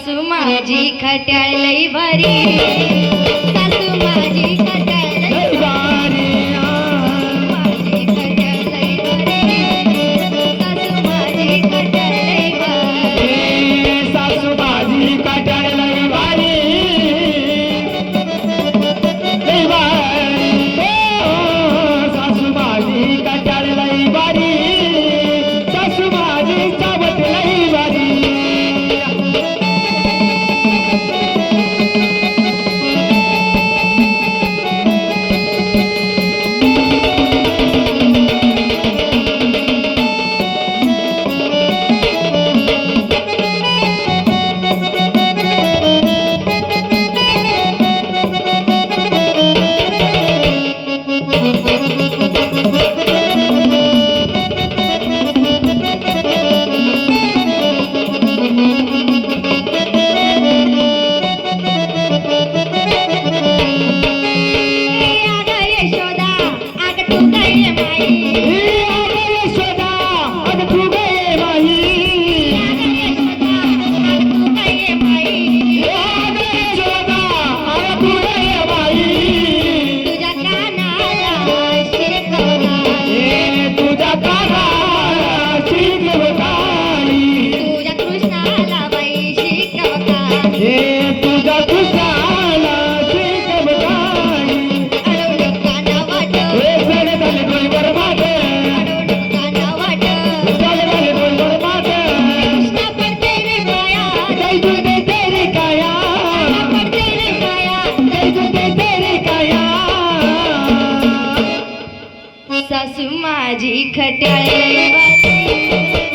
सासू माझी खट्याळ लई भारी. सासू माझी सासू माझी खट्याळ लई